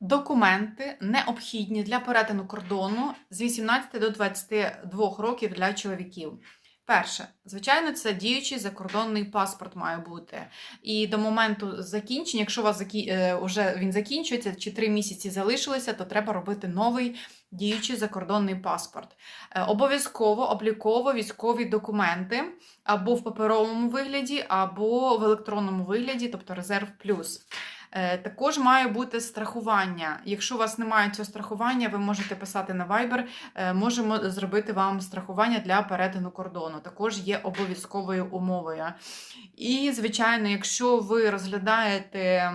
Документи необхідні для перетину кордону з 18 до 22 років для чоловіків. Перше, звичайно, це діючий закордонний паспорт має бути. І до моменту закінчення, якщо у вас закі... е, вже він закінчується, чи три місяці залишилося, то треба робити новий діючий закордонний паспорт. Е, Обов'язково обліково військові документи або в паперовому вигляді, або в електронному вигляді, тобто резерв плюс. Е, Також має бути страхування. Якщо у вас немає цього страхування, ви можете писати на Viber, е, можемо зробити вам страхування для перетину кордону. Також є обов'язковою умовою. І, звичайно, якщо ви розглядаєте.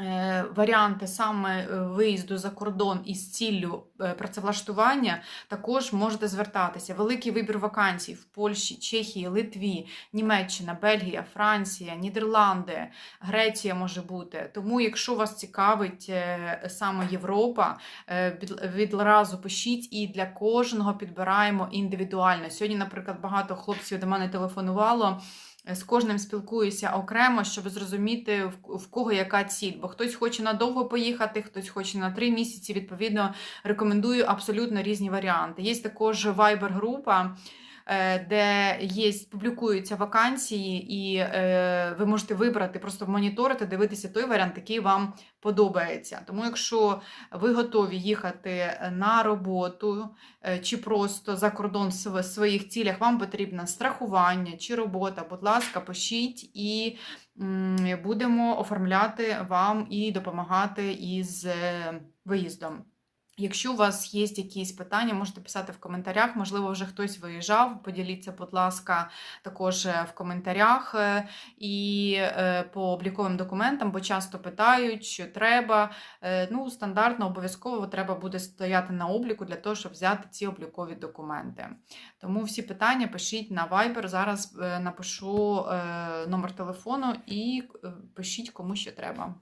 Е, Варіанти саме е, виїзду за кордон із ціллю е, працевлаштування також можете звертатися. Великий вибір вакансій в Польщі, Чехії, Литві, Німеччина, Бельгія, Франція, Нідерланди, Греція може бути. Тому, якщо вас цікавить саме Європа, відразу пишіть і для кожного підбираємо індивідуально. Сьогодні, наприклад, багато хлопців до мене телефонувало. З кожним спілкуюся окремо, щоб зрозуміти в кого яка ціль. Бо хтось хоче надовго поїхати, хтось хоче на три місяці. Відповідно, рекомендую абсолютно різні варіанти. Є також Viber-група, де є, публікуються вакансії, і е, ви можете вибрати, просто моніторити, дивитися той варіант, який вам подобається. Тому, якщо ви готові їхати на роботу е, чи просто за кордон в своїх цілях, вам потрібно страхування чи робота, будь ласка, пишіть і будемо оформляти вам і допомагати із е, виїздом. Якщо у вас є якісь питання, можете писати в коментарях. Можливо, вже хтось виїжджав. Поділіться, будь ласка, також е, в коментарях е, і е, по обліковим документам, бо часто питають, що треба. Ну, стандартно, обов'язково треба буде стояти на обліку для того, щоб взяти ці облікові документи. Тому всі питання пишіть на Viber. Зараз напишу номер телефону і пишіть кому що треба.